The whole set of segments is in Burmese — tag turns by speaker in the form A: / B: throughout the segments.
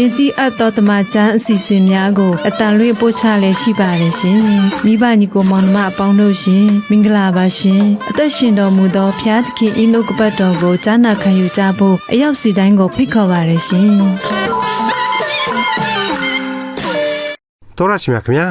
A: တင်တိအပ်သောတမချန်းအစီအစဉ်များကိုအတန်လွင့်ပို့ချလည်းရှိပါတယ်ရှင်။မိဘညီကိုမောင်နှမအပေါင်းတို့ရှင်မင်္ဂလာပါရှင်။အသက်ရှင်တော်မူသောဖျားသခင်ဤနှုတ်ကပတ်တော်ကိုကြားနာခံယူကြဖို့အရောက်စီတိုင်းကိုဖိတ်ခေါ်ပါတယ်ရှင်။
B: တော်ရရှိမြခင်ဗျာ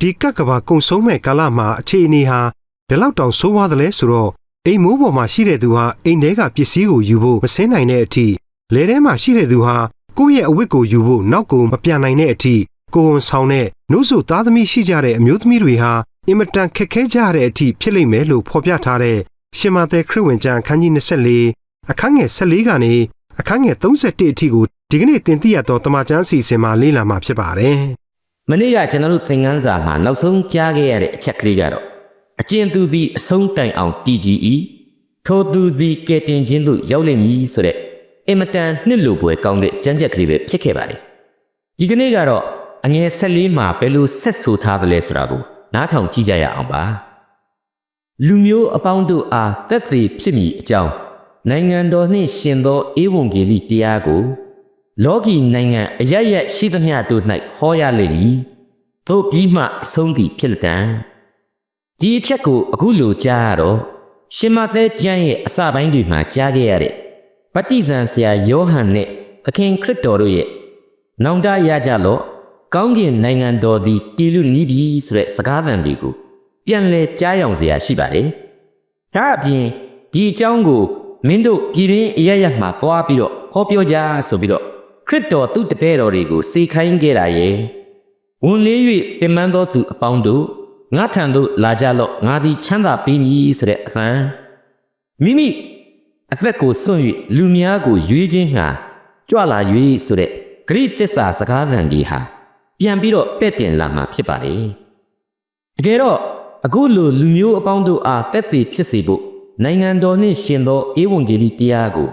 B: ဒီကက်ကဘာကုံဆုံးမဲ့ကာလမှာအခြေအနေဟာဘယ်လောက်တောင်ဆိုးဝါးသလဲဆိုတော့အိမ်မိုးပေါ်မှာရှိတဲ့သူဟာအိမ်ထဲကပစ္စည်းကိုယူဖို့မစင်းနိုင်တဲ့အထိလဲထဲမှာရှိတဲ့သူဟာ ကိုယ့်ရဲ့အဝတ်ကိုယူဖို့နောက်ကိုမပြန်နိုင်တဲ့အထိကိုယ်ဝန်ဆောင်တဲ့နှုတ်ဆိုသားသမီးရှိကြတဲ့အမျိုးသမီးတွေဟာအင်မတန်ခက်ခဲကြတဲ့အထိဖြစ်လိမ့်မယ်လို့ဖော်ပြထားတဲ့ရှင်မသက်ခရစ်ဝင်ကျမ်းအခန်းကြီး24အခန်းငယ်14ကနေအခန်းငယ်31အထိကိုဒီကနေ့တင်ပြရတော့တမချန်းအစီအစဉ်မှာလေ့လာမှာဖြစ်ပါတယ်။
C: မနေ့ကကျွန်တော်တို့သင်ခန်းစာမှာနောက်ဆုံးကြားခဲ့ရတဲ့အချက်ကလေးကတော့အကျဉ်သူသည်အဆုံးတိုင်အောင်တည်ကြည်၏ထိုသူသည်ကဲတင်ခြင်းသို့ရောက်လိမ့်မည်ဆိုတဲ့ အင်မတန်နှစ်လိုပွဲကောင်းတဲ့ကြမ်းကြက်ကလေးပဲဖြစ်ခဲ့ပါတယ်ဒီကနေ့ကတော့အငယ်၁၄မှာဘယ်လိုဆက်ဆိုထားသလဲဆိုတာကိုနားထောင်ကြည့်ကြရအောင်ပါလူမျိုးအပေါင်းတို့အားသက်သေဖြစ်မည်အကြောင်းနိုင်ငံတော်နှင့်ရှင်သောဧဝံဂေလိတရားကိုလောကီနိုင်ငံအရရက်ရှိသမျှတို့၌ဟောရလိမ့်မည်။သို့ပြီးမှအဆုံးသည့်ဖြစ်လက်တံ။ဒီအချက်ကိုအခုလိုကြားရတော့ရှင်မသက်ကျမ်းရဲ့အစပိုင်းတွေမှာကြားခဲ့ရတဲ့ ဗတ္တိဇံဆရာယောဟန်နဲ့အခင်ခရစ်တော်တို့ရဲ့နောင်တရကြလော့ကောင်းကင်နိုင်ငံတော်သည်တည်လူနီးပြီဆိုတဲ့စကားသံတွေကိုပြန်လဲကြားယောင်စရာရှိပါတယ်။ဒါအပြင်ဒီအကြောင်းကိုမင်းတို့ပြည်တွင်အရရမှာသွားပြီးတော့ဟောပြောကြဆိုပြီးတော့ခရစ်တော်သူတပည့်တော်တွေကိုစေခိုင်းခဲ့တာရဲ့ဝန်လေး၍ပင်ပန်းသောသူအပေါင်းတို့ငါထံသို့လာကြလော့ငါသည်ချမ်းသာပေးမည်ဆိုတဲ့အသံမိမိ အသက်ကိုစွန့်၍လူများကိုရွေးခြင်းဟာကြွလာ၍ဆိုတဲ့ဂရိသစ္စာစကားသံဒီဟာပြန်ပြီးတော့ပဲ့တင်လာမှာဖြစ်ပါလေတကယ်တော့အခုလိုလူမျိုးအပေါင်းတို့အားတက်သေးဖြစ်စေဖို့နိုင်ငံတော်နှင့်ရှင်သောဧဝံဂေလိတရားကို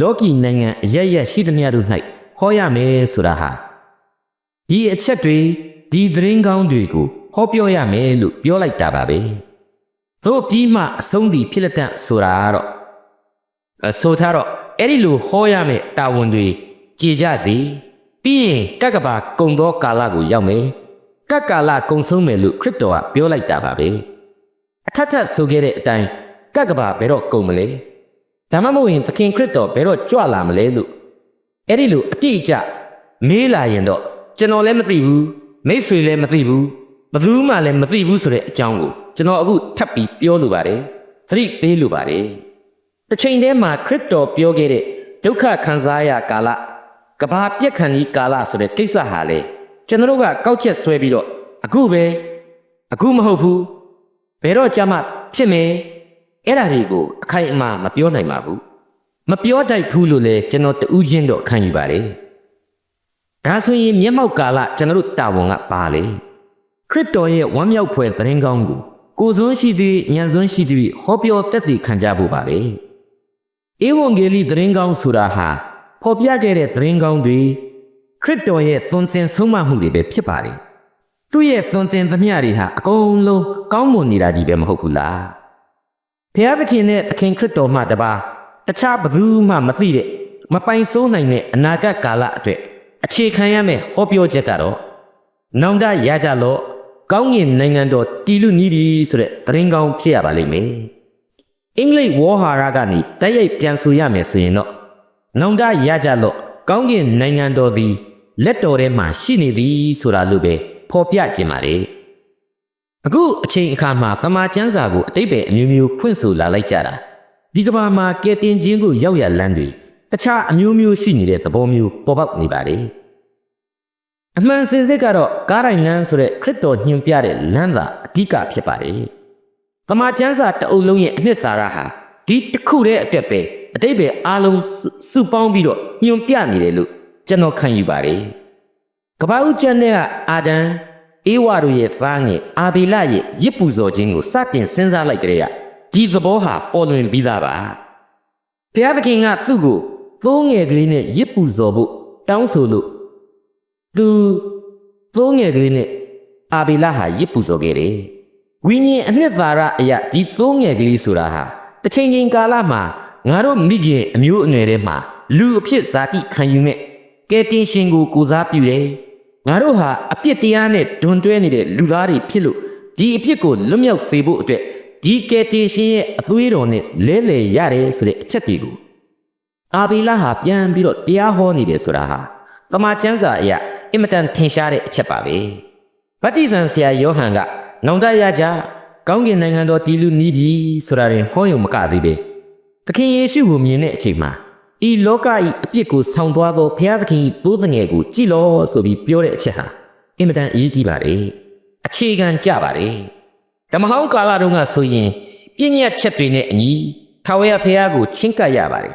C: လောကီနိုင်ငံအရရက်ရှိသမျှတို့၌ဟောရမယ်ဆိုတာဟာဒီအချက်တွေဒီသတင်းကောင်းတွေကိုဟောပြောရမယ်လို့ပြောလိုက်တာပါပဲသို့ပြီးမှအဆုံးသည့်ဖြစ်လက်တန့်ဆိုတာကတော့အ ဆိုထားတော့အဲ့ဒီလိုဟောရမယ်တာဝန်တွေကြည်ကြစီပြီးရင်ကက်ကဘာကုံသောကာလကိုရောက်မယ်ကက်ကာလကုံဆုံးမယ်လို့ခရစ်တော်ကပြောလိုက်တာပါပဲအထက်ထက်ဆိုခဲ့တဲ့အတိုင်းကက်ကဘာဘယ်တော့ကုံမလဲဒါမှမဟုတ်ရင်သခင်ခရစ်တော်ဘယ်တော့ကြွလာမလဲလို့အဲ့ဒီလိုအတိအကျမေးလာရင်တော့ကျွန်တော်လည်းမသိဘူးမိတ်ဆွေလည်းမသိဘူးဘယ်သူမှလည်းမသိဘူးဆိုတဲ့အကြောင်းကိုကျွန်တော်အခုထပ်ပြီးပြောလိုပါတယ်သတိပေးလိုပါတယ် တစ်ချိန်တည်းမှာခရစ်တော်ပြောခဲ့တဲ့ဒုက္ခခံစားရကာလကဘာပြက်ခံကြီးကာလဆိုတဲ့ကိစ္စဟာလေကျွန်တော်တို့ကကောက်ချက်ဆွဲပြီးတော့အခုပဲအခုမဟုတ်ဘူးဘယ်တော့ကြမှာဖြစ်မယ်အဲ့ဒါတွေကိုအခိုင်အမာမပြောနိုင်ပါဘူးမပြောတတ်ဘူးလို့လည်းကျွန်တော်တူးချင်းတော့ခံယူပါတယ်ဒါဆိုရင်မျက်မှောက်ကာလကျွန်တော်တို့တာဝန်ကပါလေခရစ်တော်ရဲ့ဝမ်းမြောက်ဖွယ်သတင်းကောင်းကိုကိုယ်စွန်းရှိသူညံစွန်းရှိသူဟောပြောသက်သေခံကြဖို့ပါပဲ ဧဝံဂေလိသတင်းကောင်းဆိုတာဟာဖော်ပြခဲ့တဲ့သတင်းကောင်းတွေခရစ်တော်ရဲ့သွန်သင်ဆုံးမမှုတွေပဲဖြစ်ပါတယ်သူ့ရဲ့သွန်သင်သမျှတွေဟာအကုန်လုံးကောင်းမွန်နေတာကြီးပဲမဟုတ်ဘူးလားဖျားသခင်နဲ့သခင်ခရစ်တော်မှတပါတခြားဘယ်သူမှမသိတဲ့မပိုင်စိုးနိုင်တဲ့အနာဂတ်ကာလအတွက်အခြေခံရမယ့်ဟောပြောချက်ကတော့နောင်တရကြလော့ကောင်းကင်နိုင်ငံတော်တည်လူနီးပြီဆိုတဲ့သတင်းကောင်းဖြစ်ရပါလိမ့်မယ် အင်္ဂလိပ်ဝေါ်ဟာရကနေတိုက်ရိုက်ပြန်ဆိုရမယ်ဆိုရင်တော့နောင်တရကြလော့ကောင်းကင်နိုင်ငံတော်သည်လက်တော်ထဲမှာရှိနေသည်ဆိုတာလို့ပဲဖော်ပြခြင်းပါလေအခုအချိန်အခါမှာသမာကျမ်းစာကိုအတိတ်ပဲအမျိုးမျိုးဖွင့်ဆိုလာလိုက်ကြတာဒီကဘာမှာကဲတင်ခြင်းကိုရောက်ရလန်းတွေတခြားအမျိုးမျိုးရှိနေတဲ့သဘောမျိုးပေါ်ပေါက်နေပါလေအမှန်စင်စစ်ကတော့ကားတိုင်းလမ်းဆိုတဲ့ခရစ်တော်ညွှန်ပြတဲ့လမ်းသာအဓိကဖြစ်ပါတယ် သမာကျမ်းစာတအုပ်လုံးရဲ့အနှစ်သာရဟာဒီတစ်ခုတည်းအတွက်ပဲအတိတ်ပဲအားလုံးစုစုပေါင်းပြီးတော့ညွှန်ပြနေတယ်လို့ကျွန်တော်ခံယူပါတယ်ကပ္ပဦးကျမ်းတဲ့ကအာဒံအေဝါတို့ရဲ့သားငယ်အာဘေလရဲ့ရစ်ပူဇော်ခြင်းကိုစတင်စဉ်းစားလိုက်ကြတဲ့ကဒီသဘောဟာပေါ်လွင်ပြီးသားပါဘုရားသခင်ကသူ့ကိုသိုးငယ်ကလေးနဲ့ရစ်ပူဇော်ဖို့တောင်းဆိုလို့သူသုံးငယ်ကလေးနဲ့အာဘီလာဟာရစ်ပူဇော်ခဲ့တယ် ဝိညာဉ်အနှစ်သာရအရာဒီသုံးငယ်ကလေးဆိုတာဟာတစ်ချိန်ချင်းကာလမှာငါတို့မိခင်အမျိုးအနွယ်ထဲမှာလူအဖြစ်ဇာတိခံယူမဲ့ကယ်တင်ရှင်ကိုကိုစားပြုတယ်ငါတို့ဟာအပြစ်တရားနဲ့ဒွန်တွဲနေတဲ့လူသားတွေဖြစ်လို့ဒီအဖြစ်ကိုလွတ်မြောက်စေဖို့အတွက်ဒီကယ်တင်ရှင်ရဲ့အသွေးတော်နဲ့လဲလှယ်ရတယ်ဆိုတဲ့အချက်တွေကိုအာဘီလာဟာပြန်ပြီးတော့တရားဟောနေတယ်ဆိုတာဟာတမန်ကျမ်းစာအရအင်မတန်ထင်ရှားတဲ့အချက်ပါပဲဗတ္တိဇံဆရာယောဟန်က နောင်တရကြကောင်းကင်နိုင်ငံတော်တည်လူနီးပြီဆိုတာရင်ဟောရုံမကသေးပဲသခင်ယေရှုကိုမြင်တဲ့အချိန်မှာဤလောကဤအပြစ်ကိုဆောင်သွားသောဘုရားသခင်ဤသိုးငယ်ကိုကြည်လောဆိုပြီးပြောတဲ့အချက်ဟာအင်မတန်အရေးကြီးပါတယ်အခြေခံကြပါတယ်ဓမ္မဟောင်းကာလတုန်းကဆိုရင်ပြည့်ညတ်ချက်တွေနဲ့အညီထာဝရဘုရားကိုချင့်ကပ်ရပါတယ်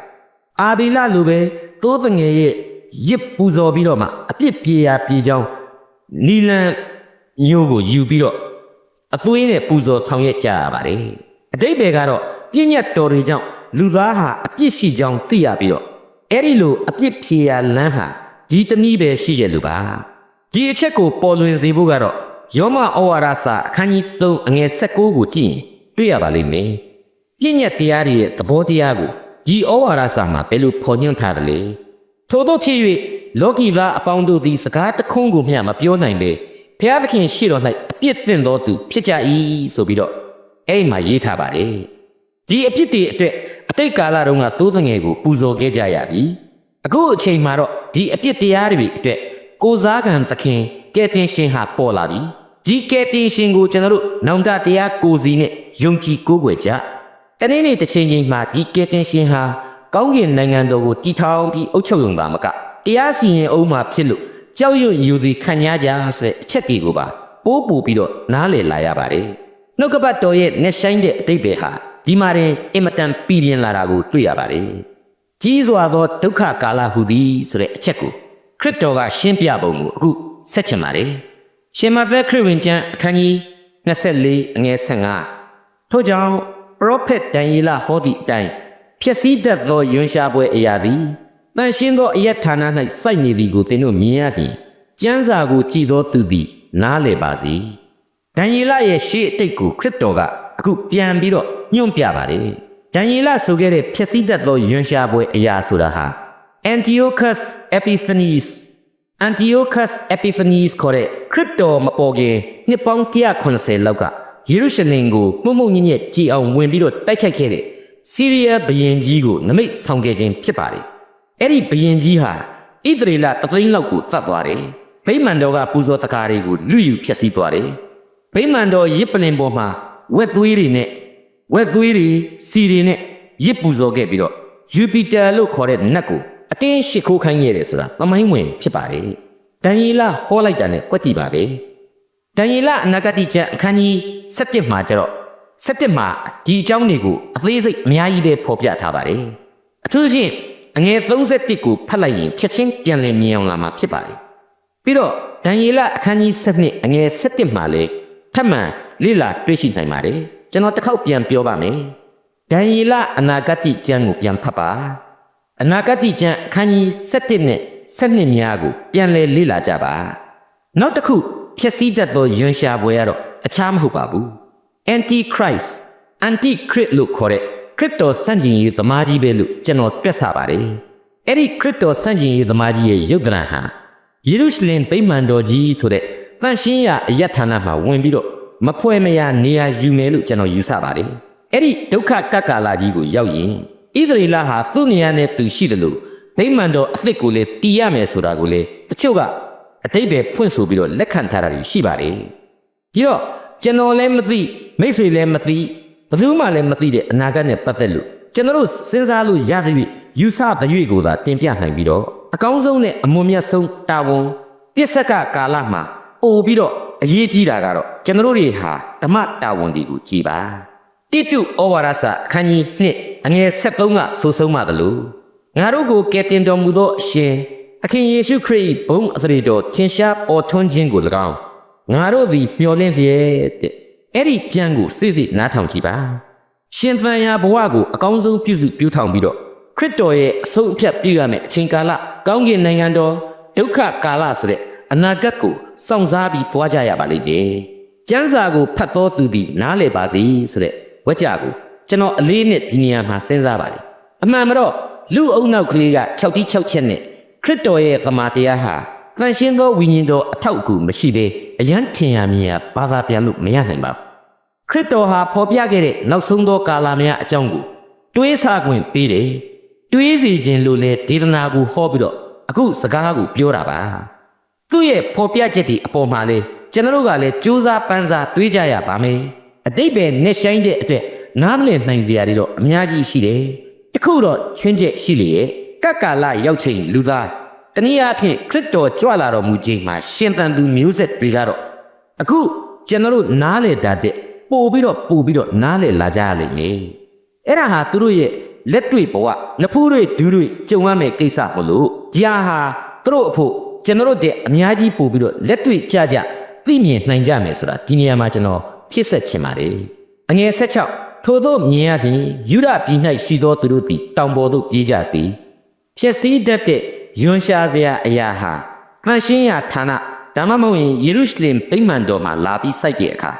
C: အာဘီလလိုပဲသိုးသငယ်ရဲ့ရစ်ပူဇော်ပြီးတော့မှအပြစ်ပြေရာပြေချောင်းနီလန်မျိုးကိုယူပြီးတော့ အသွေးနဲ့ပူဇော်ဆောင်ရွက်ကြရပါတယ်အတိတ်ဘယ်ကတော့ပြည့်ညတ်တော်တွေကြောင့်လူသားဟာအပြစ်ရှိကြောင်းသိရပြီးတော့အဲ့ဒီလိုအပြစ်ပြေရာလမ်းဟာဒီတနည်းပဲရှိရလို့ပါဒီအချက်ကိုပေါ်လွင်စေဖို့ကတော့ယောမဩဝါဒစာအခန်းကြီး3အငယ်16ကိုကြည့်ရင်တွေ့ရပါလိမ့်မယ်ပြည့်ညက်တရားတွေရဲ့သဘောတရားကိုဒီဩဝါဒစာမှာဘယ်လိုဖော်ညွှန်းထားတယ်လဲထို့သောဖြစ်၍လောကီသားအပေါင်းတို့သည်စကားတစ်ခုံးကိုမျှမပြောနိုင်ပေ ဘုရားသခင်ရှေ့တော်၌အပြစ်တင်တော်သူဖြစ်ကြ၏ဆိုပြီးတော့အဲ့ဒီမှာရေးထားပါတယ်ဒီအဖြစ်တွေအတွက်အတိတ်ကာလတုန်းကသိုးသငယ်ကိုပူဇော်ခဲ့ကြရပြီအခုအချိန်မှာတော့ဒီအပြစ်တရားတွေအတွက်ကိုစားကံသခင်ကဲတင်ရှင်ဟာပေါ်လာပြီဒီကဲတင်ရှင်ကိုကျွန်တော်တို့နောင်တတရားကိုစီနဲ့ယုံကြည်ကိုးကွယ်ကြတနေ့နေ့တစ်ချိန်ချင်းမှာဒီကယ်တင်ရှင်ဟာကောင်းကင်နိုင်ငံတော်ကိုတည်ထောင်ပြီးအုပ်ချုပ်ရုံသာမကတရားစီရင်အောင်မှာဖြစ်လို့ ကြောက်ရွံ့ယူသည်ခံရကြဆိုတဲ့အချက်တွေကိုပါပိုးပူပြီးတော့နားလည်လာရပါတယ်။နှုတ်ကပတ်တော်ရဲ့နှက်ဆိုင်တဲ့အတိတ်ပဲဟာဒီမှာရင်အင်မတန်ပြည်ပြင်းလာတာကိုတွေ့ရပါတယ်။ကြီးစွာသောဒုက္ခကာလဟူသည်ဆိုတဲ့အချက်ကိုခရစ်တော်ကရှင်းပြပုံကိုအခုဆက်ချင်ပါတယ်။ရှင်မသက်ခရစ်ဝင်ကျမ်းအခန်းကြီး24အငယ်15ထို့ကြောင့်ပရောဖက်ဒံယေလဟောသည့်အတိုင်းဖြစ်စည်းတတ်သောယွန်ရှာပွဲအရာသည် တန်ရှင်းသောအယက်ဌာန၌စိုက်နေသည်ကိုသင်တို့မြင်ရသည်ကျမ်းစာကိုကြည်သောသူသည် နားလည်ပါစေဒံယေလရဲ့ရှေ့အတိတ်ကိုခရစ်တော်ကအခုပြန်ပြီးတော့ညွှန်ပြပါတယ်ဒံယေလဆိုခဲ့တဲ့ဖြစ်စည်းတတ်သောယွန်ရှာပွဲအရာဆိုတာဟာ Antiochus Epiphanes Antiochus Epiphanes ခေါ်တဲ့ခရစ်တော်မပေါ်ခင်နှစ်ပေါင်း180လောက်ကယေရုရှလင်ကိုမှုမှုညံ့ညက်ကြည်အောင်ဝင်ပြီးတော့တိုက်ခိုက်ခဲ့တဲ့စီးရီးယားဘုရင်ကြီးကိုနမိတ်ဆောင်ခဲ့ခြင်းဖြစ်ပါတယ်။ အဲ့ဒီဘုရင်ကြီးဟာဣသရေလတသိန်းလောက်ကိုသတ်သွားတယ်။ဗိမာန်တော်ကပူဇော်တကားတွေကိုလူယူဖျက်ဆီးသွားတယ်။ဗိမာန်တော်ရစ်ပလင်ပေါ်မှာဝက်သွေးတွေနဲ့ဝက်သွေးတွေစီတွေနဲ့ရစ်ပူဇော်ခဲ့ပြီးတော့ယူပီတာလို့ခေါ်တဲ့နတ်ကိုအတင်းရှ िख ိုးခိုင်းခဲ့တယ်ဆိုတာသမိုင်းဝင်ဖြစ်ပါတယ်။ဒံယေလဟောလိုက်တာနဲ့ကွက်ကြည့်ပါပဲ။ဒံယေလအနာဂတိကျမ်းအခန်းကြီး7မှာကျတော့7မှာဒီအကြောင်းတွေကိုအသေးစိတ်အများကြီးပဲဖော်ပြထားပါတယ်။အထူးသဖြင့် အငယ်31ကိုဖတ်လိုက်ရင်ချက်ချင်းပြန်လည်မြင်အောင်လာမှာဖြစ်ပါတယ်။ပြီးတော့ဒံယေလအခန်းကြီး7အငယ်7မှာလည်းထပ်မံလေ့လာတွေ့ရှိနိုင်ပါတယ်။ကျွန်တော်တစ်ခေါက်ပြန်ပြောပါမယ်။ဒံယေလအနာဂတိကျမ်းကိုပြန်ဖတ်ပါ။အနာဂတိကျမ်းအခန်းကြီး7နဲ့7များကိုပြန်လည်လေ့လာကြပါ။နောက်တစ်ခုဖြစ်စည်းတတ်သောယွန်ရှာပွဲကတော့အခြားမဟုတ်ပါဘူး Antichrist Antichrist လို့ခေါ်တဲ့ ခရစ်တော်စန့်ကျင်ရေးသမားကြီးပဲလို့ကျွန်တော်တွက်ဆပါတယ်အဲ့ဒီခရစ်တော်စန့်ကျင်ရေးသမားကြီးရဲ့ယုတ်တရံဟာယေရုရှလင်ဗိမာန်တော်ကြီးဆိုတဲ့တန်ရှင်းရာအယက်ဌာနမှာဝင်ပြီးတော့မဖွဲမရနေရာယူမယ်လို့ကျွန်တော်ယူဆပါတယ်အဲ့ဒီဒုက္ခကက္ကာလာကြီးကိုရောက်ရင်ဣသရေလဟာသူ့နေရာနဲ့သူရှိတယ်လို့ဗိမာန်တော်အသစ်ကိုလေတီးရမယ်ဆိုတာကိုလေတချို့ကအတိတ်ပဲဖွင့်ဆိုပြီးတော့လက်ခံထားတာတွေရှိပါတယ်။ပြီးတော့ကျွန်တော်လည်းမသိမိတ်ဆွေလည်းမသိ ဘယ်သူမှလည်းမသိတဲ့အနာဂတ်နဲ့ပတ်သက်လို့ကျွန်တော်တို့စဉ်းစားလို့ရတဲ့၍ယူဆတဲ့၍ကိုသာတင်ပြနိုင်ပြီးတော့အကောင်းဆုံးနဲ့အမွန်မြတ်ဆုံးတာဝန်ပြစ္ဆကကာလမှာပို့ပြီးတော့အရေးကြီးတာကတော့ကျွန်တော်တို့တွေဟာဓမ္မတာဝန်တွေကိုကြည်ပါတိတုဩဝါဒစာအခန်းကြီး1အငယ်73ကဆိုဆုံးပါတယ်လို့ငါတို့ကိုကယ်တင်တော်မူသောအရှင်အခင်ယေရှုခရစ်၏ဘုန်းအသရေတော်ထင်ရှားပေါ်ထွန်းခြင်းကို၎င်းငါတို့သည်မျှော်လင့်လျက်တဲ့ အဲ့ဒီကြံကိုစိစိနားထောင်ကြည့်ပါရှင်သန်ရာဘဝကိုအကောင်းဆုံးပြုစုပြုထောင်ပြီးတော့ခရစ်တော်ရဲ့အဆုံးအဖြတ်ပြုရမယ်အချိန်ကာလကောင်းကင်နိုင်ငံတော်ဒုက္ခကာလဆိုတဲ့အနာဂတ်ကိုစောင့်စားပြီးသွားကြရပါလိမ့်မယ်။ကျမ်းစာကိုဖတ်တော်သူပြီးနားလည်ပါစေဆိုတဲ့ဝကြကိုကျွန်တော်အလေးနဲ့ဒီနေရာမှာစဉ်းစားပါတယ်။အမှန်မတော့လူအုံနောက်ကလေးက6တိ6ချက်နဲ့ခရစ်တော်ရဲ့သမာတရားဟာ တန်ရှင်းသောဝိညာဉ်တော်အထောက်အကူမရှိဘဲအယံထင်ရမြင်ရဘာသာပြန်လို့မရနိုင်ပါဘူး။ခရစ်တော်ဟာဖော်ပြခဲ့တဲ့နောက်ဆုံးသောကာလများအကြောင်းကိုတွေးဆခွင့်ပေးတယ်။တွေးစီခြင်းလို့လဲဒေသနာကိုဟောပြီးတော့အခုစကားကိုပြောတာပါ။သူ့ရဲ့ဖော်ပြချက်ဒီအပေါ်မှာလေကျွန်တော်တို့ကလည်းစူးစမ်းပန်းစားတွေးကြရပါမယ်။အတိတ်ပဲနဲ့ဆိုင်တဲ့အတွက်နားမလည်နိုင်စရာတွေတော့အများကြီးရှိတယ်။တခုတော့ချွင်းချက်ရှိလေရဲ့ကပ်ကာလရောက်ချိန်လူသား တနည်းအားဖြင့်ခရစ်တော်ကြွလာတော်မူခြင်းမှာရှင်သန်သူမျိုးဆက်တွေကတော့အခုကျွန်တော်တို့နားလေတတ်တဲ့ပို့ပြီးတော့ပို့ပြီးတော့နားလေလာကြရလိမ့်မယ်။အဲ့ဒါဟာသူတို့ရဲ့လက်တွေ့ဘဝနဖူးတွေဒူးတွေကြုံရမယ့်ကိစ္စမလို့ဒီဟာဟာသူတို့အဖို့ကျွန်တော်တို့တဲ့အများကြီးပို့ပြီးတော့လက်တွေ့ကြကြသိမြင်နိုင်ကြမယ်ဆိုတာဒီနေရာမှာကျွန်တော်ဖြစ်ဆက်ချင်ပါတယ်။အငယ်16ထို့သောမြင်ရလျင်ယူဒပြည်၌ရှိသောသူတို့သည်တောင်ပေါ်သို့ပြေးကြစီဖြစ်စည်းတတ်တဲ့ ယွန်ရှာစရာအရာဟာတန်ရှင်းရာဌာနဒါမှမဟုတ်ရင်ယေရုရှလင်ဗိမာန်တော်မှာလာပြီးစိုက်တဲ့အခါ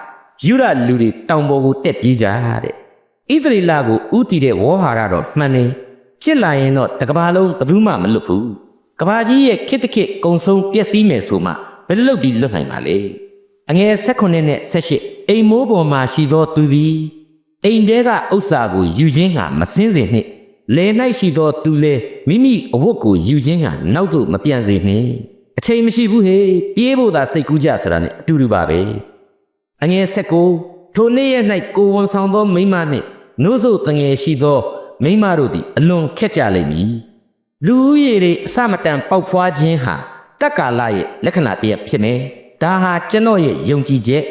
C: ယူဒလူတွေတောင်ပေါ်ကိုတက်ပြေးကြတဲ့ဣသရေလကိုဥတီတဲ့ဝေါ်ဟာရတော့မှန်နေဖြစ်လာရင်တော့တကဘာလုံးဘယ်သူမှမလွတ်ဘူးကဘာကြီးရဲ့ခစ်တခစ်ကုံဆုံးပျက်စီးမယ်ဆိုမှဘယ်လိုလုပ်ပြီးလွတ်နိုင်မှာလဲအငယ်16နဲ့18အိမ်မိုးပေါ်မှာရှိသောသူသည်အိမ်ထဲကဥစ္စာကိုယူခြင်းကမစင်းစေနှင့် လေ၌ရှိသောသူလည်းမိမိအဝတ်ကိုယူခြင်းကနောက်သို့မပြန်စေနှင့်အချိန်မရှိဘူးဟေ့ပြေးဖို့သာစိတ်ကူးကြဆိုတာနဲ့အတူတူပါပဲအငယ်19ထိုနေ့ရက်၌ကိုဝန်ဆောင်သောမိန်းမနှင့်နှုတ်ဆိုတငယ်ရှိသောမိန်းမတို့သည်အလွန်ခက်ကြလိမ့်မည်လူဦးရေတွေအစမတန်ပေါက်ဖွားခြင်းဟာတက္ကာလရဲ့လက္ခဏာတစ်ရပ်ဖြစ်မယ်ဒါဟာကျွန်တော်ရဲ့ယုံကြည်ချက်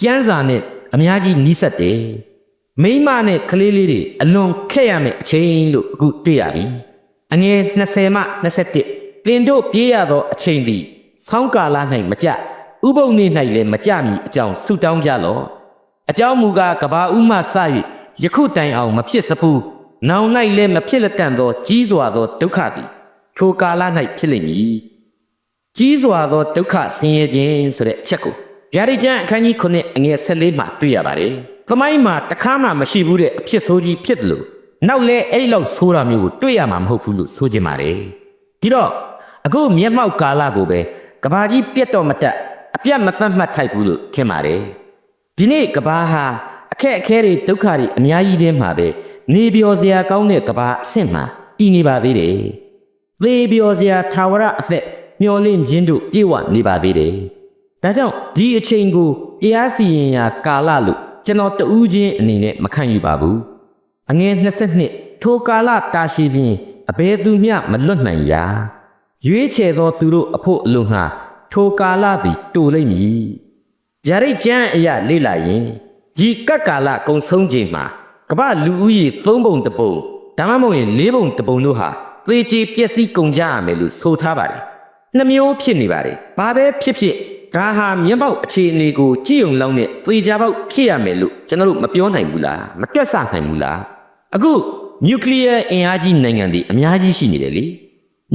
C: ကျမ်းစာနဲ့အများကြီးနီးစပ်တယ် မိန်းမနဲ့ကလေးလေးတွေအလွန်ခက်ရမယ့်အချိန်လို့အခုတွေ့ရပြီ။အငယ်20မှ21တင်တို့ပြေးရသောအချိန်သည်ဆောင်းကာလ၌မကြဥပုံနေ၌လည်းမကြမီအကြောင်းဆုတောင်းကြလော့။အကြောင်းမူကားကဘာဥမှစ၍ယခုတိုင်အောင်မဖြစ်စဖူး။နောင်၌လည်းမဖြစ်လက်တန့်သောကြီးစွာသောဒုက္ခသည်ထိုကာလ၌ဖြစ်လိမ့်မည်။ကြီးစွာသောဒုက္ခဆင်းရဲခြင်းဆိုတဲ့အချက်ကိုဗျာဒိတ်ကျမ်းအခန်းကြီး9အငယ်14မှာတွေ့ရပါတယ်။ သမိုင်းမှာတခါမှမရှိဘူးတဲ့အဖြစ်ဆိုးကြီးဖြစ်တယ်လို့နောက်လဲအဲ့ဒီလောက်ဆိုးတာမျိုးကိုတွေ့ရမှာမဟုတ်ဘူးလို့ဆိုချင်ပါတယ်။ဒီတော့အခုမျက်မှောက်ကာလကိုပဲကဘာကြီးပြတ်တော့မတက်အပြတ်မသတ်မှတ်ထိုက်ဘူးလို့ထင်ပါတယ်။ဒီနေ့ကဘာဟာအခက်အခဲတွေဒုက္ခတွေအများကြီးတည်းမှာပဲနေပြောစရာကောင်းတဲ့ကဘာအဆင့်မှာတည်နေပါသေးတယ်။သေပြောစရာထာဝရအသက်မျောလင့်ခြင်းတို့ပြေဝနေပါသေးတယ်။ဒါကြောင့်ဒီအချိန်ကိုတရားစီရင်ရာကာလလို့ ကျွန်တော်တူးချင်းအနေနဲ့မခံယူပါဘူး။အငယ်22ထိုကာလတာရှိလျင်အဘယ်သူမျှမလွတ်နိုင်ရာရွေးချယ်သောသူတို့အဖို့အလို့ငှာထိုကာလသည်တူလိမ့်မည်။ဗျာဒိတ်ကျမ်းအရာလေ့လာရင်ဒီကပ်ကာလကုံဆုံးချိန်မှာကမ္ဘာလူဦးရေ3ပုံတပုံဒါမှမဟုတ်ရင်4ပုံတပုံတို့ဟာသေချေပျက်စီးကုန်ကြရမယ်လို့ဆိုထားပါတယ်။နှမျိုးဖြစ်နေပါတယ်။ဘာပဲဖြစ်ဖြစ် ဒါဟာမျက်ပေါက်အခြေအနေကိုကြည့်ုံလောက်နဲ့သေချာပေါက်ဖြစ်ရမယ်လို့ကျွန်တော်တို့မပြောနိုင်ဘူးလားမတွက်ဆနိုင်ဘူးလားအခုနျူကလ িয়ার အင်အားကြီးနိုင်ငံတွေအများကြီးရှိနေတယ်လေ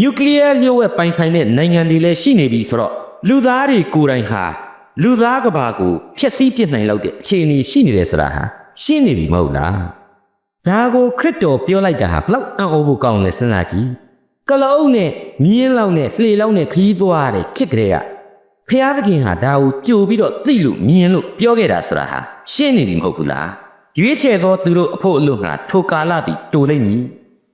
C: နျူကလ িয়ার လျှို့ဝှက်ပိုင်ဆိုင်တဲ့နိုင်ငံတွေလည်းရှိနေပြီဆိုတော့လူသားတွေကိုယ်တိုင်ဟာလူသားကဘာကိုဖျက်ဆီးပြစ်နိုင်လောက်တဲ့အခြေအနေရှိနေတယ်ဆိုတာဟာရှင်းနေပြီမဟုတ်လားဒါကိုခရစ်တော်ပြောလိုက်တာဟာဘလောက်အံ့ဩဖို့ကောင်းလဲစဉ်းစားကြည့်ကလုံးနဲ့မြင်းလောက်နဲ့လှေလောက်နဲ့ခရီးသွားတဲ့ခစ်ကလေးက ဖျားသခင်ဟာဒါကိုကြိုပြီးတော့သိလို့မြင်လို့ပြောခဲ့တာဆိုတာဟာရှင်းနေပြီမဟုတ်ဘူးလားရွေးချယ်သောသူတို့အဖို့အလို့ငါထိုကာလသည်တိုလိမ့်မည်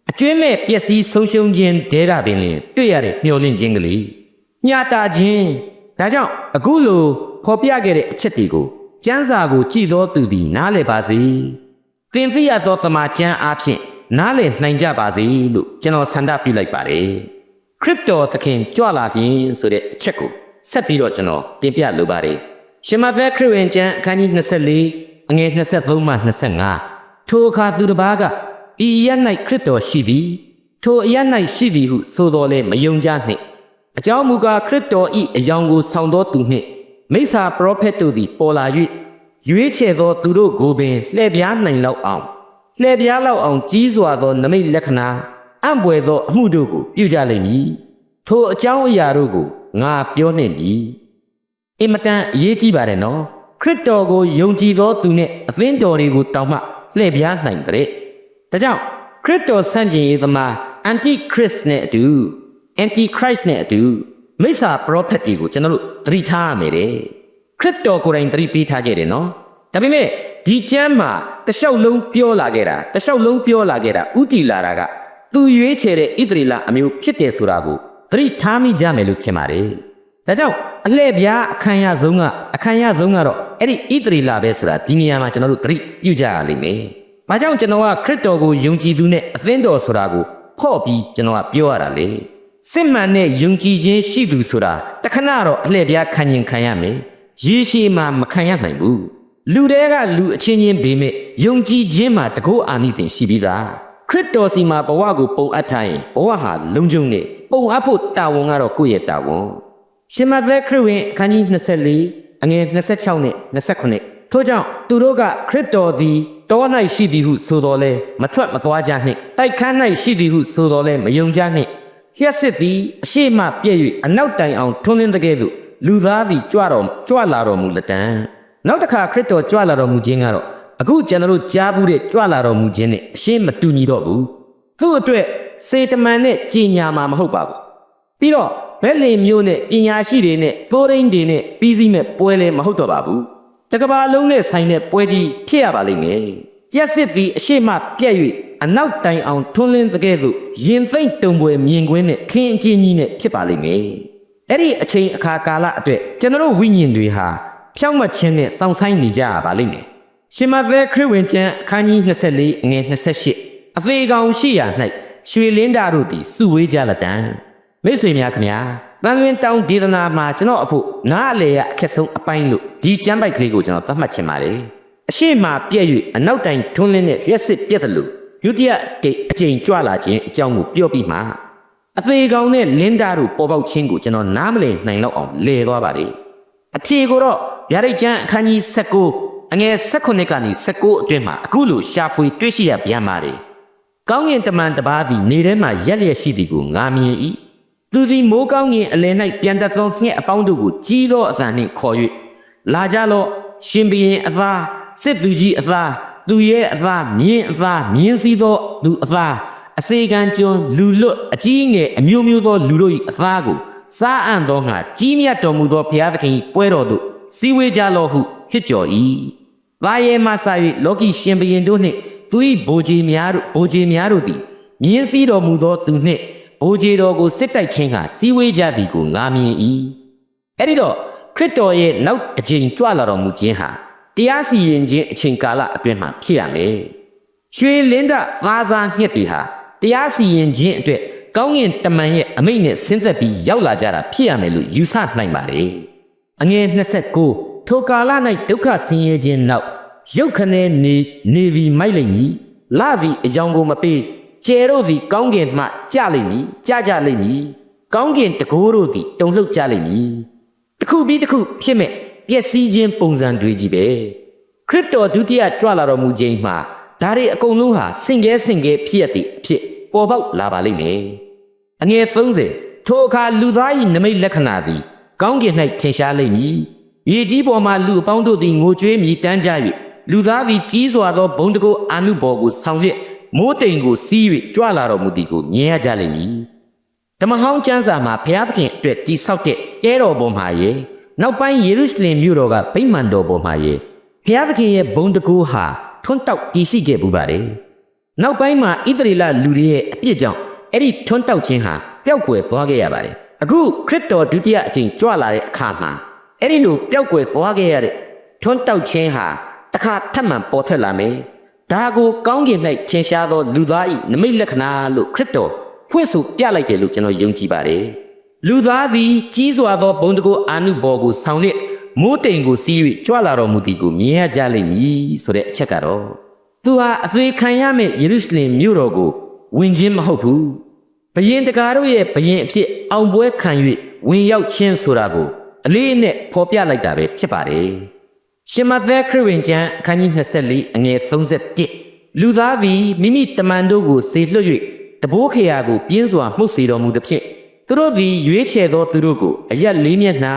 C: အကျွင်းမဲ့ပျက်စီးဆုံးရှုံးခြင်းဒဲတာပင်လင်တွေ့ရတဲ့မျောလင့်ခြင်းကလေးညတာခြင်းဒါကြောင့်အခုလိုဖော်ပြခဲ့တဲ့အချက်တွေကိုကျမ်းစာကိုကြည်သောသူသည်နားလည်ပါစေသင်သိရသောသမာကျမ်းအားဖြင့်နားလည်နိုင်ကြပါစေလို့ကျွန်တော်ဆန္ဒပြုလိုက်ပါတယ်ခရစ်တော်သခင်ကြွလာခြင်းဆိုတဲ့အချက်ကို ဆက်ပြီးတော့ကျွန်တော်တင်ပြလိုပါတယ်ရှင်မဘက်ခရစ်ဝင်ကျမ်းအခန်းကြီး24အငယ်23မှ25ထိုအခါသူတစ်ပါးကဤအရ၌ခရစ်တော်ရှိပြီထိုအရ၌ရှိပြီဟုဆိုတော်လဲမယုံကြနှင့်အကြောင်းမူကားခရစ်တော်ဤအယောင်ကိုဆောင်တော်သူနှင့်မိစ္ဆာပရောဖက်တို့သည်ပေါ်လာ၍ရွေးချယ်သောသူတို့ကိုပင်လှည့်ပြားနိုင်လောက်အောင်လှည့်ပြားလောက်အောင်ကြီးစွာသောနမိတ်လက္ခဏာအံ့ဘွယ်သောအမှုတို့ကိုပြုကြလိမ့်မည်ထိုအကြောင်းအရာတို့ကို ငါပြောနှင့်ပြီအင်မတန်အရေးကြီးပါတယ်နော်ခရစ်တော်ကိုယုံကြည်သောသူနဲ့အသင်းတော်တွေကိုတောင်းမှလှည့်ပြားနိုင်တဲ့ဒါကြောင့်ခရစ်တော်ဆန့်ကျင်ရေးသမားအန်တီခရစ်နဲ့အတူအန်တီခရစ်နဲ့အတူမိစ္ဆာပရောဖက်တွေကိုကျွန်တော်တို့သတိထားရမယ်တဲ့ခရစ်တော်ကိုယ်တိုင်သတိပေးထားခဲ့တယ်နော်ဒါပေမဲ့ဒီကျမ်းမှာတလျှောက်လုံးပြောလာခဲ့တာတလျှောက်လုံးပြောလာခဲ့တာဥတီလာတာကသူရွေးချယ်တဲ့ဣသရေလအမျိုးဖြစ်တယ်ဆိုတာကို သတိထားမိကြမယ်လို့ထင်ပါတယ်ဒါကြောင့်အလှည့်ပြားအခမ်းရဆုံးကအခမ်းရဆုံးကတော့အဲ့ဒီဣသရေလပဲဆိုတာဒီနေရာမှာကျွန်တော်တို့သတိပြုကြရလိမ့်မယ်။ဘာကြောင့်ကျွန်တော်ကခရစ်တော်ကိုယုံကြည်သူနဲ့အသင်းတော်ဆိုတာကိုဖော့ပြီးကျွန်တော်ကပြောရတာလေ။စစ်မှန်တဲ့ယုံကြည်ခြင်းရှိသူဆိုတာတခဏတော့အလှည့်ပြားခံရင်ခံရမယ်။ရေရှည်မှာမခံရနိုင်ဘူး။လူတွေကလူအချင်းချင်းဘေးမဲ့ယုံကြည်ခြင်းမှာတကောအာနိသင်ရှိပြီးသား။ခရစ်တော်စီမှာဘဝကိုပုံအပ်ထားရင်ဘဝဟာလုံခြုံနေ ပုံအပ်ဖို့တာဝန်ကတော့ကိုယ့်ရဲ့တာဝန်။ရှင်မသက်ခရစ်ဝင်အခန်းကြီး24အငယ်26နဲ့29ထို့ကြောင့်သူတို့ကခရစ်တော်သည်တော၌ရှိသည်ဟုဆိုတော်လဲမထွက်မသွားကြနှင့်တိုက်ခန်း၌ရှိသည်ဟုဆိုတော်လဲမယုံကြနှင့်လျှက်စစ်သည်အရှိမပြည့်၍အနောက်တိုင်အောင်ထွန်းလင်းတကဲ့သို့လူသားသည်ကြွတော်ကြွလာတော်မူလက်တံနောက်တစ်ခါခရစ်တော်ကြွလာတော်မူခြင်းကတော့အခုကျွန်တော်တို့ကြားဘူးတဲ့ကြွလာတော်မူခြင်းနဲ့အရှင်းမတူညီတော့ဘူးသူ့အတွက် စေတမန်နဲ့ကြည်ညာမှာမဟုတ်ပါဘူးပြီးတော့ဘက်လင်မျိုးနဲ့ပညာရှိတွေနဲ့သိုးရင်းတွေနဲ့ပြီးစီးမဲ့ပွဲလည်းမဟုတ်တော့ပါဘူးတကဘာလုံးနဲ့ဆိုင်တဲ့ပွဲကြီးဖြစ်ရပါလိမ့်မယ်ရက်စစ်ပြီးအရှိမပြက်၍အနောက်တိုင်အောင်ထွန်းလင်းတဲ့ကဲ့သို့ရင်သိမ့်တုံပွဲမြင်ကွင်းနဲ့ခင်းအချင်းကြီးနဲ့ဖြစ်ပါလိမ့်မယ်အဲ့ဒီအချိန်အခါကာလအတွက်ကျွန်တော်တို့ဝိညာဉ်တွေဟာဖြောင့်မတ်ခြင်းနဲ့စောင့်ဆိုင်နေကြရပါလိမ့်မယ်ရှင်မသက်ခရစ်ဝင်ကျမ်းအခန်းကြီး24အငယ်28အသေးကောင်ရှိရာ၌ ရွှေလင်းတာတို့သည်စုဝေးကြလက်တံမိတ်ဆွေများခင်ဗျာတန်လွင်တောင်ဒေသနာမှာကျွန်တော်အဖို့နားအလေရအခက်ဆုံးအပိုင်းလို့ဒီကျမ်းပိုက်ကလေးကိုကျွန်တော်သတ်မှတ်ချင်ပါတယ်အရှိမပြည့်၍အနောက်တိုင်ထွန်းလင်းတဲ့ရက်စစ်ပြက်တယ်လို့ဒုတိယတိတ်အကျိန်ကြွလာခြင်းအကြောင်းကိုပြောပြီးမှအသေးကောင်နဲ့လင်းတာတို့ပေါ်ပေါက်ခြင်းကိုကျွန်တော်နားမလည်နိုင်တော့အောင်လဲသွားပါတယ်အဖြေကိုတော့ဗျာဒိတ်ကျမ်းအခန်းကြီး19အငယ်16ကနေ19အတွင်းမှာအခုလိုရှာဖွေတွေ့ရှိရပြန်ပါတယ် ကောင်းကင်တမန်တစ်ပါးသည်နေထဲမှာရက်လျက်ရှိသည်ကိုငါမြင်၏သူသည်မိုးကောင်းကင်အလယ်၌ပြန်တက်သောငှက်အပေါင်းတို့ကိုကြီးသောအသံနှင့်ခေါ်၍လာကြလော့ရှင်ဘုရင်အသားစစ်သူကြီးအသားသူရဲ့အသားမြင်းအသားမြင်းစည်းသောသူအသားအစေခံကျွန်းလူလွတ်အကြီးငယ်အမျိုးမျိုးသောလူတို့၏အသားကိုစားအံ့သောငါကြီးမြတ်တော်မူသောဘုရားသခင်၏ပွဲတော်သို့စီဝေးကြလော့ဟုဟစ်ကြော်၏။ဘာယေမဆာ၍လောကီရှင်ဘုရင်တို့နှင့် သူ၏ဗိုလ်ကြီးများတို့ဗိုလ်ကြီးများတို့သည်မြင်းစည်းတော်မူသောသူနှင့်ဗိုလ်ကြီးတော်ကိုစစ်တိုက်ခြင်းကစီဝေးကြသည်ကိုငါမြင်၏။အဲ့ဒီတော့ခရစ်တော်ရဲ့နောက်အကြိမ်ကြွလာတော်မူခြင်းဟာတရားစီရင်ခြင်းအချိန်ကာလအတွင်းမှာဖြစ်ရမယ်။ရွှေလင်းဒသားစားညှက်တွေဟာတရားစီရင်ခြင်းအတွက်ကောင်းကင်တမန်ရဲ့အမိန့်နဲ့ဆင်းသက်ပြီးရောက်လာကြတာဖြစ်ရမယ်လို့ယူဆနိုင်ပါတယ်။အငယ်29ထိုကာလ၌ဒုက္ခဆင်းရဲခြင်းနောက် ရုတ်ခနဲနေနေပြီးမိုက်လိမ့်မည်။လာပြီးအယောင်ကိုမပေးကျဲတို့သည်ကောင်းကင်မှကြလိမ့်မည်ကြကြလိမ့်မည်။ကောင်းကင်တကိုးတို့သည်တုန်လှုပ်ကြလိမ့်မည်။တစ်ခုပြီးတစ်ခုဖြစ်မဲ့ပျက်စီးခြင်းပုံစံတွေကြီးပဲခရစ်တော်ဒုတိယကြွလာတော်မူခြင်းမှာဒါတွေအကုန်လုံးဟာစင်ကဲစင်ကဲဖြစ်ရသည့်အဖြစ်ပေါ်ပေါက်လာပါလိမ့်မယ်အငယ်30ထိုအခါလူသား၏နမိတ်လက္ခဏာသည်ကောင်းကင်၌ထင်ရှားလိမ့်မည်ရေကြီးပေါ်မှလူအပေါင်းတို့သည်ငိုကြွေးမြည်တမ်းကြ၍ လူသားသည်ကြီးစွာသောဘုံတကုတ်အာနုဘော်ကိုဆောင်ရွက်မိုးတိမ်ကိုစီး၍ကြွလာတော်မူသည်ကိုမြင်ရကြလိမ့်မည်ဓမ္မဟောင်းကျမ်းစာမှာဘုရားသခင်အတွက်တည်ဆောက်တဲ့တဲတော်ပေါ်မှာရေနောက်ပိုင်းယေရုရှလင်မြို့တော်ကဗိမာန်တော်ပေါ်မှာရေဘုရားသခင်ရဲ့ဘုံတကူဟာထွန်းတောက်တည်ရှိခဲ့ပူပါတယ်။နောက်ပိုင်းမှာဣသရေလလူတွေရဲ့အပြစ်ကြောင့်အဲ့ဒီထွန်းတောက်ခြင်းဟာပျောက်ကွယ်သွားခဲ့ရပါတယ်။အခုခရစ်တော်ဒုတိယအကြိမ်ကြွလာတဲ့အခါမှာအဲ့ဒီလိုပျောက်ကွယ်သွားခဲ့ရတဲ့ထွန်းတောက်ခြင်းဟာ တစ်ခါထပ်မံပေါ်ထွက်လာမယ်။ဒါကိုကောင်းကင်၌ထင်ရှားသောလူသား၏နမိတ်လက္ခဏာလို့ခရစ်တော်ဖွင့်ဆိုပြလိုက်တယ်လို့ကျွန်တော်ယုံကြည်ပါတယ်။လူသားသည်ကြီးစွာသောဘုံတကိုအာနုဘော်ကိုဆောင်လက်မိုးတိမ်ကိုစီး၍ကြွလာတော်မူသည်ကိုမြင်ရကြလိမ့်မည်ဆိုတဲ့အချက်ကတော့သူဟာအသေးခံရမယ့်ယေရုရှလင်မြို့တော်ကိုဝင်ခြင်းမဟုတ်ဘူးဘယင်တကာတို့ရဲ့ဘယင်အဖြစ်အောင်ပွဲခံ၍ဝင်ရောက်ခြင်းဆိုတာကိုအလေးအနက်ဖော်ပြလိုက်တာပဲဖြစ်ပါတယ် ရှင်မသက်ခရစ်ဝင်ကျမ်းအခန်းကြီး24အငယ်31လူသားသည်မိမိတမန်တို့ကိုစေလွှတ်၍တဘိုးခရာကိုပြင်းစွာမှုတ်စေတော်မူသည်ဖြင့်သူတို့သည်ရွေးချယ်သောသူတို့ကိုအရက်လေးမျက်နှာ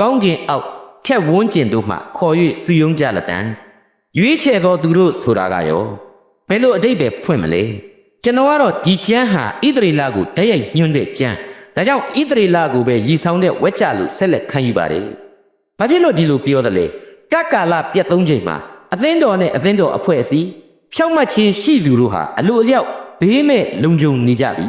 C: ကောင်းကင်အောက်ထက်ဝန်းကျင်တို့မှခေါ်၍စီယုံကြလက်တံရွေးချယ်သောသူတို့ဆိုတာကရောဘယ်လိုအတိတ်ပဲဖွင့်မလဲကျွန်တော်ကတော့ဒီကျမ်းဟာဣသရေလကိုတည့်ရိုက်ညွှန်းတဲ့ကျမ်းဒါကြောင့်ဣသရေလကိုပဲရည်ဆောင်တဲ့ဝက်ကြလို့ဆက်လက်ခံယူပါတယ်ဘာဖြစ်လို့ဒီလိုပြောသလဲ ကကာလပြတ်သုံးချိန်မှာအသင်းတော်နဲ့အသင်းတော်အဖွဲ့အစည်းဖြောင့်မတ်ခြင်းရှိသူတို့ဟာအလိုအလျောက်ဘေးမဲ့လုံခြုံနေကြပြီ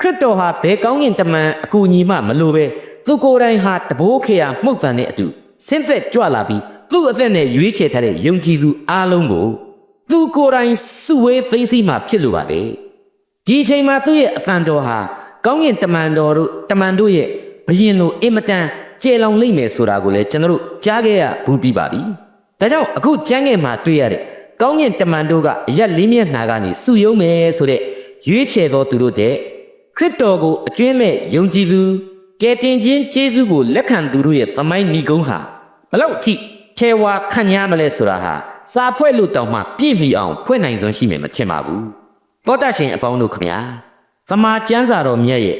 C: ခရစ်တော်ဟာဘယ်ကောင်းကင်တမန်အကူအညီမှမလိုပဲသူကိုယ်တိုင်ဟာတဘိုးခေယမှုတ်တန်တဲ့အတူဆင်းသက်ကြွလာပြီးသူ့အသက်နဲ့ရွေးချယ်ထားတဲ့ယုံကြည်သူအားလုံးကိုသူကိုယ်တိုင်စုဝေးသိသိမှဖြစ်လိုပါလေဒီအချိန်မှာသူ့ရဲ့အသံတော်ဟာကောင်းကင်တမန်တော်တို့တမန်တို့ရဲ့ဘရင်လိုအင်မတန် ကျေလောင်လိမ့်မယ်ဆိုတာကိုလည်းကျွန်တော်တို့ကြားခဲ့ရဘူးပြီးပါပြီဒါကြောင့်အခုကျမ်းငယ်မှာတွေ့ရတဲ့ကောင်းကင်တမန်တို့ကအရက်လေးမျက်နှာကနေစုယုံမယ်ဆိုတဲ့ရွေးချယ်သောသူတို့တဲ့ခရစ်တော်ကိုအကျွင်းမဲ့ယုံကြည်သူကယ်တင်ခြင်းကျေးဇူးကိုလက်ခံသူတို့ရဲ့သမိုင်းညီကုန်းဟာဘလောက်အထိထဲဝါခံရမလဲဆိုတာဟာစာဖွဲ့လို့တောင်မှပြည့်မီအောင်ဖွဲ့နိုင်စွမ်းရှိမယ်မထင်ပါဘူးတောတရှင်အပေါင်းတို့ခမညာသမာကျမ်းစာတော်မြတ်ရဲ့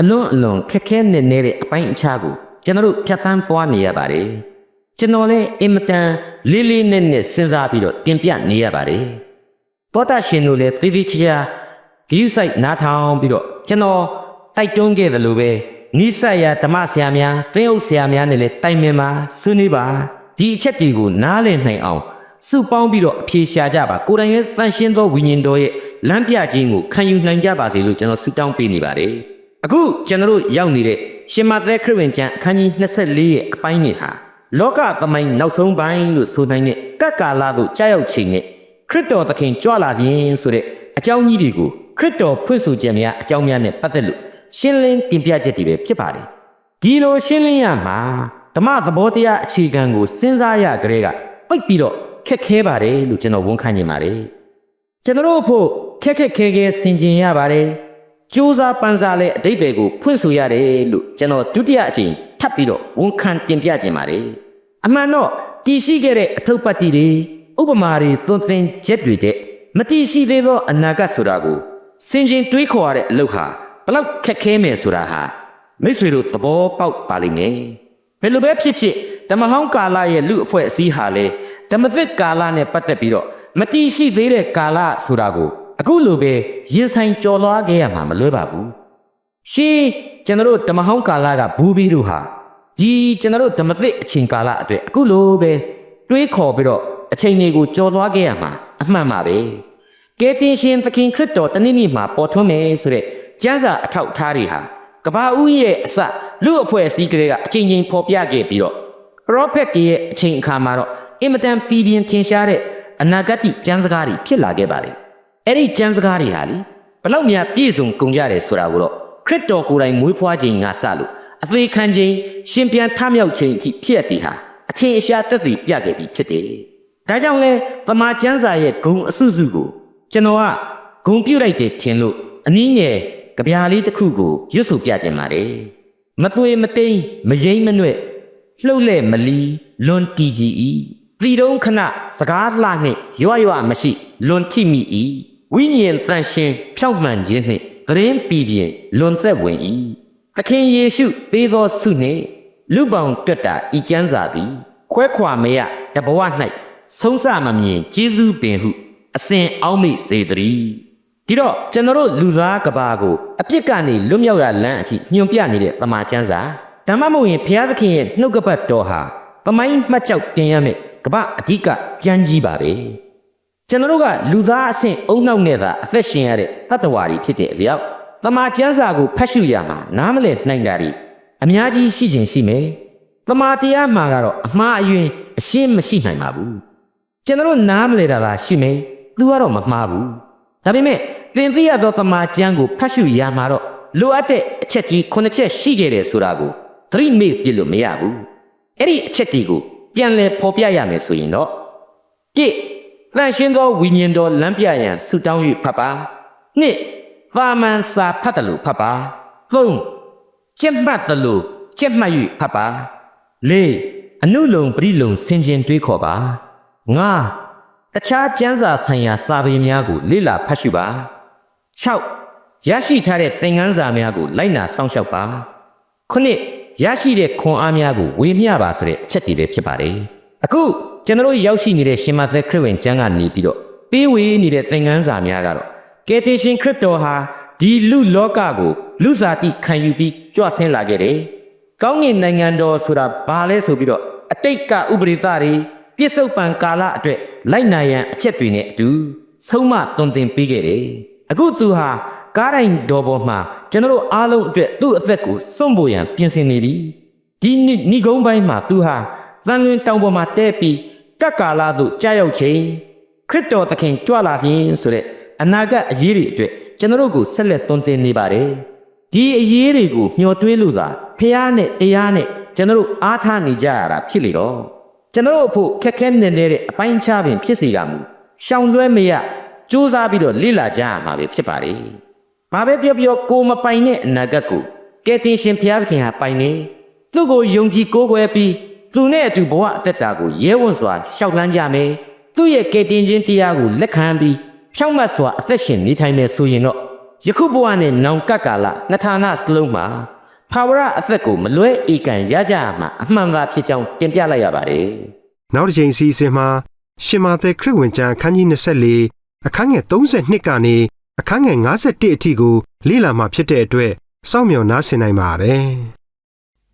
C: အလွန်အလွန်ခက်ခဲနေနေတဲ့အပိုင်းအခြားကို ကျွန်တော်တို့ဖြတ်သန်းသွားနေရပါတယ်ကျွန်တော်လည်းအင်မတန်လေးလေးနက်နက်စဉ်းစားပြီးတော့ပြင်ပြနေရပါတယ်သောတာရှင်တို့လည်းသေသေးချာချာဂိယူဆိုင်နားထောင်ပြီးတော့ကျွန်တော်တိုက်တွန်းခဲ့တယ်လို့ပဲနိစ္စယဓမ္မဆရာများသင်းအုပ်ဆရာများနဲ့လည်းတိုင်ပင်ပါဆွေးနွေးပါဒီအချက်တွေကိုနားလည်နိုင်အောင်စုပေါင်းပြီးတော့အဖြေရှာကြပါကိုယ်တိုင်ရဲ့တန်ရှင်းသောဝိညာဉ်တော်ရဲ့လမ်းပြခြင်းကိုခံယူနိုင်ကြပါစေလို့ကျွန်တော်ဆုတောင်းပေးနေပါတယ်အခုကျွန်တော်တို့ရောက်နေတဲ့ ရှင်မသက်ခရစ်ဝင်ကျမ်းအခန်းကြီး24ရဲ့အပိုင်းငယ်ဟာလောကသမိုင်းနောက်ဆုံးပိုင်းလို့ဆိုနိုင်တဲ့ကပ်ကာလသို့ကြာရောက်ချိန်နဲ့ခရစ်တော်သခင်ကြွလာခြင်းဆိုတဲ့အကြောင်းကြီးတွေကိုခရစ်တော်ဖွင့်ဆိုခြင်းများအကြောင်းများနဲ့ပတ်သက်လို့ရှင်းလင်းတင်ပြချက်တွေပဲဖြစ်ပါတယ်။ဒီလိုရှင်းလင်းရမှာဓမ္မသဘောတရားအခြေခံကိုစဉ်းစားရကြတဲ့ကပိတ်ပြီးတော့ခက်ခဲပါတယ်လို့ကျွန်တော်ဝန်ခံနေပါတယ်။ကျွန်တော်တို့ဖို့ခက်ခက်ခဲခဲဆင်ခြင်ရပါတယ်။ ကြိုးစားပန်းစားလဲအတိတ်ဘယ်ကိုဖွင့်ဆိုရတယ်လို့ကျွန်တော်ဒုတိယအကြိမ်ထပ်ပြီးတော့ဝန်ခံတင်ပြခြင်းပါတယ်။အမှန်တော့တည်ရှိခဲ့တဲ့အထုပ်ပတ်တီတွေဥပမာတွေသွန်သင်ချက်တွေတဲ့မတိရှိသေးသောအနာဂတ်ဆိုတာကိုစင်ကျင်တွေးခေါ်ရတဲ့အလုပ်ဟာဘလောက်ခက်ခဲမယ်ဆိုတာဟာမိတ်ဆွေတို့သဘောပေါက်ပါလိမ့်မယ်ဘယ်လိုပဲဖြစ်ဖြစ်ဓမ္မဟောင်းကာလရဲ့လူအဖွဲ့အစည်းဟာလေဓမ္မသစ်ကာလနဲ့ပတ်သက်ပြီးတော့မတိရှိသေးတဲ့ကာလဆိုတာကို အခုလိုပဲရင်ဆိုင်ကြော်လွှားခဲ့ရမှာမလွဲပါဘူးရှေးကျွန်တော်တို့ဓမ္မဟောင်းကာလကဘူးပြီးတို့ဟာဒီကျွန်တော်တို့ဓမ္မသစ်အချိန်ကာလအတွက်အခုလိုပဲတွေးခေါ်ပြီးတော့အချိန်တွေကိုကြော်သွားခဲ့ရမှာအမှန်ပါပဲကယ်တင်ရှင်သခင်ခရစ်တော်တနေ့နေ့မှာပေါ်ထွန်းမယ်ဆိုတဲ့ကျမ်းစာအထောက်အထားတွေဟာကဘာဦးရဲ့အစလူအဖွဲ့အစည်းကလေးကအချိန်ချင်းဖော်ပြခဲ့ပြီးတော့ပရောဖက်ရဲ့အချိန်အခါမှာတော့အင်မတန်ပြည်ပြင်းထင်ရှားတဲ့အနာဂတ်ကျမ်းစကားတွေဖြစ်လာခဲ့ပါတယ် အဲ့ဒီကျမ်းစကားတွေဟာလေဘလောက်များပြည့်စုံကုန်ကြတယ်ဆိုတာကိုတော့ခရစ်တော်ကိုယ်တိုင်မွေးဖွားခြင်းငါစလို့အသေးခံခြင်းရှင်ပြန်ထမြောက်ခြင်းအထိဖြစ်ရတဲ့ဟာအထင်အရှားသက်သေပြခဲ့ပြီးဖြစ်တယ်ဒါကြောင့်လဲသမာကျမ်းစာရဲ့ဂုံအစုစုကိုကျွန်တော်ကဂုံပြုတ်လိုက်တယ်ထင်လို့အနည်းငယ်ကြပြားလေးတစ်ခုကိုရွတ်ဆိုပြခြင်းပါတယ်မသွေမသိမ့်မယိမ့်မနှဲ့လှုပ်လဲ့မလီလွန်တီကြည်ဤတီတုံးခဏစကားလှနှင့်ရွရွမရှိလွန်ထိမိဤ ဝိညာဉ်တန်ရှင်ဖြောက်မှန်ခြင်းနှင့်သတင်းပြည်ပြင်းလွန်သက်ဝင်ဤသခင်ယေရှုပေးသောဆုနှင့်လူပောင်တွတ်တာဤကျမ်းစာသည်ခွဲခွာမရတဘဝ၌ဆုံးစမမြင်ကျေးဇူးပင်ဟုအစဉ်အောက်မေ့စေတည်းဒီတော့ကျွန်တော်တို့လူသားကဘာကိုအပြစ်ကနေလွတ်မြောက်ရလမ်းအထိညွန်ပြနေတဲ့တမန်ကျမ်းစာဓမ္မမို့ရင်ဘုရားသခင်ရဲ့နှုတ်ကပတ်တော်ဟာပမိုင်းမှတ်ကြောက်တင်ရမယ်ကပအဓိကကျမ်းကြီးပါပဲ ကျွန်တော်တို့ကလူသားအဆင့်အုံနောက်နဲ့သာအသက်ရှင်ရတဲ့တတ္တဝါတွေဖြစ်တဲ့အလျောက်တမန်ကျမ်းစာကိုဖတ်ရှုရမှာနားမလည်နိုင်တာတွေအများကြီးရှိခြင်းရှိမယ်တမန်တရားမှာကတော့အမှားအယွင်းအရှင်းမရှိနိုင်ပါဘူးကျွန်တော်တို့နားမလည်တာလားရှိမယ်သူကတော့မမှားဘူးဒါပေမဲ့သင်သိရသောတမန်ကျမ်းကိုဖတ်ရှုရမှာတော့လိုအပ်တဲ့အချက်ကြီးခုနှစ်ချက်ရှိခဲ့တယ်ဆိုတာကိုသတိမေ့ပြလို့မရဘူးအဲ့ဒီအချက်တွေကိုပြန်လည်ဖော်ပြရမယ်ဆိုရင်တော့ပြည့် လန့်ရှင်းသောဝိညာဉ်တော်လမ်းပြရန်ဆုတောင်း၍ဖတ်ပါနှစ်သာမန်စာဖတ်တယ်လို့ဖတ်ပါသုံးကျက်မှတ်တယ်လို့ကျက်မှတ်၍ဖတ်ပါလေးအနုလုံပရိလုံဆင်ခြင်တွေးခေါ်ပါငါတခြားကျမ်းစာဆိုင်ရာစာပေများကိုလေ့လာဖတ်ရှုပါ6ရရှိထားတဲ့သင်ခန်းစာများကိုလိုက်နာစောင့်ရှောက်ပါခုနှစ်ရရှိတဲ့ခွန်အားများကိုဝေမျှပါဆိုတဲ့အချက်တွေပဲဖြစ်ပါတယ်အခု ကျွန်တော်တို့ရောက်ရှိနေတဲ့ရှင်မသက်ခရစ်ဝင်ကျမ်းကနေပြီးတော့ပေးဝေနေတဲ့သင်ခန်းစာများကတော့ကယ်တင်ရှင်ခရစ်တော်ဟာဒီလူလောကကိုလူစားတိခံယူပြီးကြွဆင်းလာခဲ့တယ်ကောင်းကင်နိုင်ငံတော်ဆိုတာဘာလဲဆိုပြီးတော့အတိတ်ကဥပရိသတွေပြစ္ဆုတ်ပံကာလအတွက်လိုက်နာရန်အချက်တွေနဲ့အတူဆုံးမသွန်သင်ပေးခဲ့တယ်အခုသူဟာကားတိုင်းတော်ပေါ်မှာကျွန်တော်တို့အားလုံးအတွက်သူ့အသက်ကိုစွန့်ဖို့ရန်ပြင်ဆင်နေပြီဒီနေ့ဏိကုံးပိုင်းမှာသူဟာသံလွင်တောင်ပေါ်မှာတဲပြီး ကပ်ကာလာသို့ကြာရောက်ချိန်ခရစ်တော်သခင်ကြွလာခြင်းဆိုတဲ့အနာဂတ်အရေးတွေအတွက်ကျွန်တော်တို့ကိုဆက်လက်သွန်သင်နေပါတယ်ဒီအရေးတွေကိုမျှော်တွေးလို့သာဖះနဲ့တရားနဲ့ကျွန်တော်တို့အားထားနေကြရတာဖြစ်လေတော့ကျွန်တော်တို့အဖို့ခက်ခဲနေတဲ့အပိုင်းခြားပင်ဖြစ်စေကမူရှောင်လွှဲမရစူးစမ်းပြီးတော့လေ့လာကြရမှာပဲဖြစ်ပါလေဘာပဲပြောပြောကိုမပိုင်တဲ့အနာဂတ်ကိုကယ်တင်ရှင်ဘုရားသခင်ဟာပိုင်နေသူ့ကိုယုံကြည်ကိုးကွယ်ပြီး သူနဲ့အတူဘဝအသက်တာကိုရဲဝံ့စွာရှောက်လန်းကြမယ်သူ့ရဲ့ကယ်တင်ခြင်းတရားကိုလက်ခံပြီးဖြောင့်မတ်စွာအသက်ရှင်နေထိုင်မယ်ဆိုရင်တော့ယခုဘဝနဲ့နောင်ကပ်ကာလနှစ်ဌာနစလုံးမှာဖာဝရအသက်ကိုမလွဲဧကန်ရကြရမှာအမှန်သာဖြစ်ကြောင်းတင်ပြလိုက်ရပါတယ်
B: နောက်တစ်ချိန်အစီအစဉ်မှာရှင်မာသက်ခရစ်ဝင်ကျမ်းအခန်းကြီး24အခန်းငယ်32ကနေအခန်းငယ်51အထိကိုလေ့လာမှဖြစ်တဲ့အတွက်စောင့်မျှော်နားဆင်နိုင်ပါတယ်။